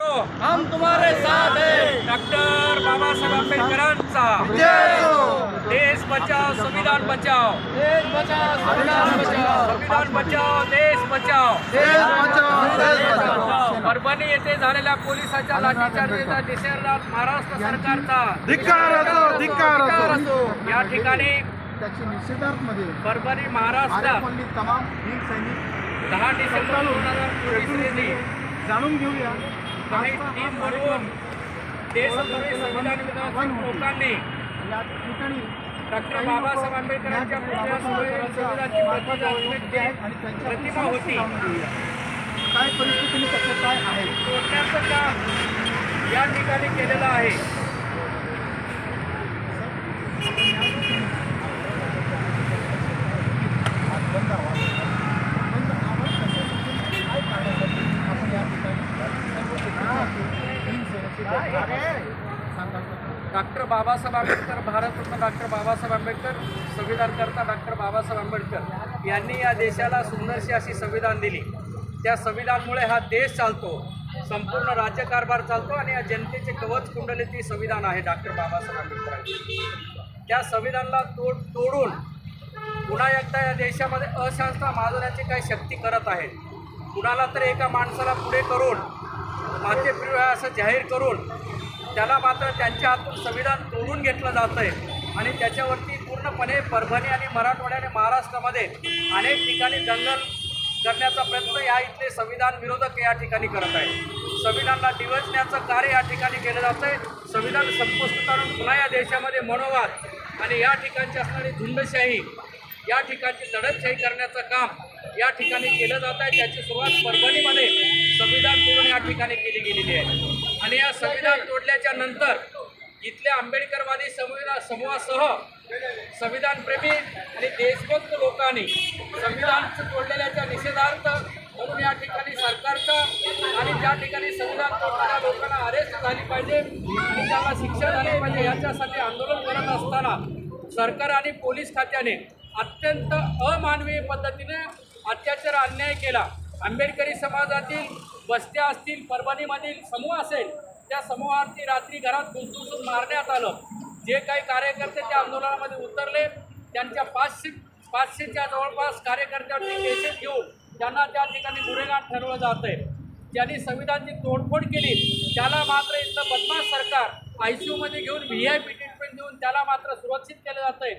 हम तुम्हारे साथ हैं डॉक्टर बाबासाहेब आंबेडकरांचा। देश बचाव संविधान बचाव देश बचाओ। संविधान बचाओ संविधान बचाव देश बचाव परभणी येथे झालेल्या पोलिसाच्या लाठीचार्जचा निषेधार्थ महाराष्ट्र सरकारचा। धिक्कार असो धिक्कार असो। या ठिकाणी त्याची निषेधार्थमध्ये परभणी महाराष्ट्र तमाम वीर सैनिक दहा डिसेंबर दोन हजार चोवीस रोजी जाणून घेऊया. काही टीम बनवून देशभरातील संविधान लोकांनी डॉक्टर बाबासाहेब आंबेडकरांच्या संविधानाची प्रतिमा होती काय परिस्थिती काय आहे तोडण्याचं काम या ठिकाणी केलेलं आहे बंद आवाज बंद आवाज कशासाठी काय कारणासाठी आपण या ठिकाणी सर्व विद्यार्थी, वीर सेनेचे विद्यार्थी सांगाल का? डॉक्टर बाबासाहेब आंबेडकर भारतरत्न डॉक्टर बाबासाहेब आंबेडकर संविधानकर्ता डॉक्टर बाबासाहेब आंबेडकर यांनी या देशाला सुंदरशी अशी संविधान दिली. त्या संविधानमुळे हा देश चालतो संपूर्ण राज्यकारभार चालतो आणि या जनतेचे कवच कुंडलीतील संविधान आहे डॉक्टर बाबासाहेब आंबेडकर त्या संविधानाला तोड तोडून पुन्हा एकदा या देशामध्ये अशांतता माजवण्याची काही शक्ती करत आहेत. कुणाला तर एका माणसाला पुढे करून मातेप्रिय असं जाहीर करून त्याला मात्र त्यांच्या हातून संविधान तोडून घेतलं जातं आहे आणि त्याच्यावरती पूर्णपणे परभणी आणि मराठवाड्या आणि महाराष्ट्रामध्ये अनेक ठिकाणी दंगल करण्याचा प्रयत्न या इथले संविधान विरोधक या ठिकाणी करत आहेत. संविधानाला डिवचण्याचं कार्य या ठिकाणी केलं जातं आहे संविधान संपुष्टात आणून पुन्हा या देशामध्ये मनोवाद आणि या ठिकाणची असणारी झुंडशाही या ठिकाणची लढतशाही करण्याचं काम या ठिकाणी केलं जात आहे त्याची सुरुवात परभणीमध्ये संविधान तोडून या ठिकाणी केली गेलेली आहे. आणि या संविधान तोडल्याच्या नंतर इथल्या आंबेडकरवादी संविधान समूहासह संविधानप्रेमी आणि देशभक्त लोकांनी संविधान तोडलेल्याच्या निषेधार्थ म्हणून या ठिकाणी सरकारचा आणि त्या ठिकाणी संविधान तोडणाऱ्या लोकांना अरेस्ट झाली पाहिजे आणि त्यांना शिक्षा झाली पाहिजे याच्यासाठी आंदोलन करत असताना सरकार आणि पोलीस खात्याने अत्यंत अमानवीय पद्धतीने अत्याचार अन्याय केला. आंबेडकरी समाजातील वस्त्या असतील परभणीमधील समूह असेल त्या समूहावरती रात्री घरात घुसघुसून मारण्यात आलं. जे काही कार्यकर्ते त्या आंदोलनामध्ये उतरले त्यांच्या पाचशे पाचशेच्या जवळपास कार्यकर्त्यांनी केसेस घेऊन त्यांना त्या ठिकाणी गुन्हेगार ठरवलं जात आहे ज्यांनी संविधानची तोडफोड केली त्याला मात्र इथलं बदमाश सरकार आय सी यूमध्ये घेऊन व्ही आय पी ट्रीटमेंट देऊन त्याला मात्र सुरक्षित केलं जातं आहे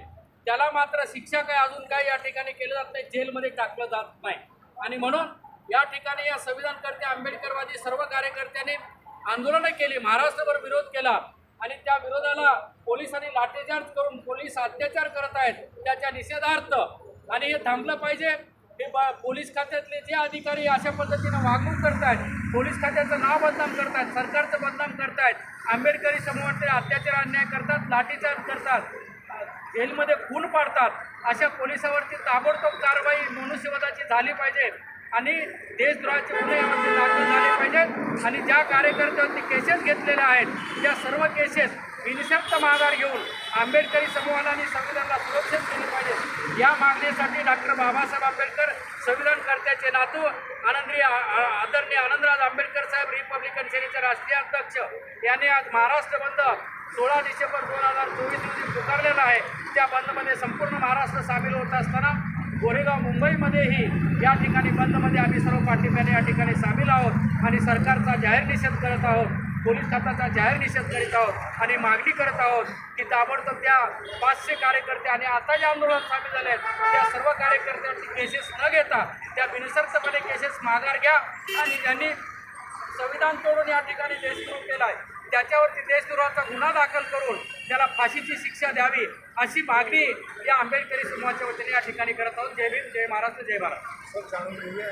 त्याला मात्र शिक्षा काय अजून काय या ठिकाणी केलं जात नाही जेलमध्ये टाकलं जात नाही. आणि म्हणून या ठिकाणी या संविधानकर्ते आंबेडकरवादी सर्व कार्यकर्त्यांनी आंदोलनं केली महाराष्ट्रभर विरोध केला. आणि त्या विरोधाला पोलिसांनी लाठीचार्ज करून पोलीस अत्याचार करत आहेत त्याच्या निषेधार्थ. आणि हे थांबलं पाहिजे. हे बा पोलीस खात्यातले जे अधिकारी अशा पद्धतीनं वागणूक करतायत पोलीस खात्याचं नाव बदनाम करतायत सरकारचं बदनाम करतायत आंबेडकरी समूहाचे अत्याचार अन्याय करतात लाठीचार्ज करतात जेलमध्ये खून पाडतात अशा पोलिसावरती ताबडतोब कारवाई मनुष्यवधाची झाली पाहिजे. आणि देशद्रोहाचे गुन्हे यावरती दाखल झाले पाहिजेत. आणि ज्या कार्यकर्त्यांनी केसेस घेतलेल्या आहेत त्या सर्व केसेस विनिशक्त माघार घेऊन आंबेडकरी समूहाला आणि संविधानाला सुरक्षित केले पाहिजे. या मागणीसाठी डॉक्टर बाबासाहेब आंबेडकर संविधानकर्त्याचे नातू आनंदरी आ- आदरणीय आनंदराज आंबेडकर साहेब रिपब्लिकन सेनेचे राष्ट्रीय अध्यक्ष यांनी आज महाराष्ट्र बंद सोळा डिसेंबर दोन हजार चोवीस रोजी पुकारलेला आहे. त्या बंदमध्ये संपूर्ण महाराष्ट्र सामील होत असताना गोरेगाव मुंबईमध्येही या ठिकाणी बंदमध्ये आम्ही सर्व पाठिंब्याने या ठिकाणी सामील आहोत आणि सरकारचा जाहीर निषेध करत आहोत पोलीस खात्याचा जाहीर निषेध करीत आहोत आणि मागणी करत आहोत की ताबडतोब त्या पाचशे कार्यकर्ते आणि आता ज्या आंदोलनात सामील झाले आहेत त्या सर्व कार्यकर्त्यांची केसेस न घेता त्या बिनसर्तपणे केसेस माघार घ्या आणि ज्यांनी संविधान तोडून या ठिकाणी देशद्रोह केला आहे त्याच्यावरती देशद्रोहाचा गुन्हा दाखल करून त्याला फाशीची शिक्षा द्यावी अशी मागणी या आंबेडकरी समूहाच्या वतीने या ठिकाणी करत आहोत. जय भीम जय महाराष्ट्र जय भारत. सर जाणून घेऊया.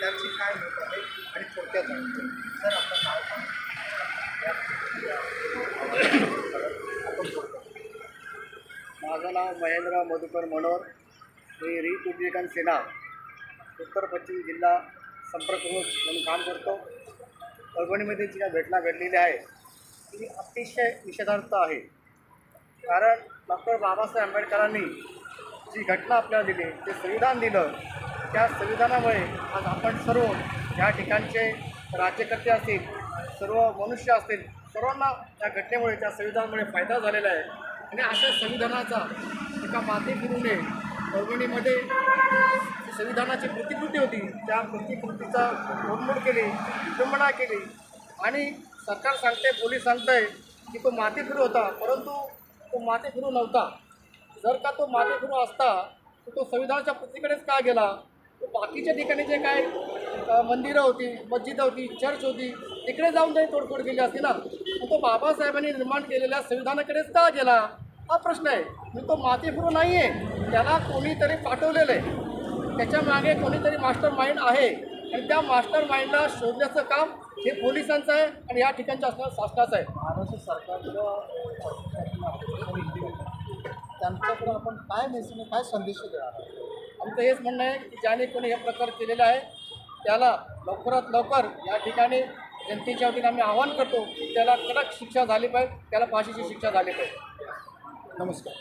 त्यांची काय मत आहे आणि थोडक्यात जाणून सर आपलं नाव. माझं नाव महेंद्र मधुकर मनोर मी रिपब्लिकन सेना उत्तर पश्चिम जिल्हा संपर्क म्हणून काम करतो. परभणीमध्ये जी काही घटना घडलेली आहे ही अतिशय निषेधार्थ आहे. कारण डॉक्टर बाबासाहेब आंबेडकरांनी जी घटना आपल्याला दिली जे संविधान दिलं त्या संविधानामुळे आज आपण सर्व या ठिकाणचे राज्यकर्ते असतील सर्व मनुष्य असतील सर्वांना त्या घटनेमुळे त्या संविधानामुळे फायदा झालेला आहे. आणि अशा संविधानाचा एका माती फिरूने परभणीमध्ये जी संविधानाची प्रतिकृती होती त्या प्रतिकृतीचा मोडमोड केली विडंबना केली आणि सरकार सांगते पोलीस सांगतंय की तो माती फिरू होता परंतु तो माती फिरू नव्हता. जर का तो माती फिरू असता तर तो संविधानाच्या पृथ्वीकडेच का गेला? तो बाकीच्या ठिकाणी जे काय मंदिरं होती मस्जिद होती चर्च होती तिकडे जाऊन त्यांनी तोडफोड केली असती ना? तो बाबासाहेबांनी निर्माण केलेल्या संविधानाकडेच का गेला? हा प्रश्न आहे. मी तो माती फिरू नाही आहे त्याला कोणीतरी पाठवलेलं आहे. त्याच्यामागे कोणीतरी मास्टर माइंड आहे. आणि त्या मास्टर माइंडला शोधण्याचं काम हे पोलिसांचं आहे आणि या ठिकाणच्या असणाऱ्या शासनाचं आहे. महाराष्ट्र सरकारच्या त्यांच्याकडे आपण काय मेसेज काय संदेश देणार? आमचं हेच म्हणणं आहे की ज्याने कोणी हे प्रकार केलेला आहे त्याला लवकरात लवकर या ठिकाणी जनतेच्या वतीने आम्ही आवाहन करतो की त्याला कडक शिक्षा झाली पाहिजे त्याला फाशीची शिक्षा झाली पाहिजे. नमस्कार.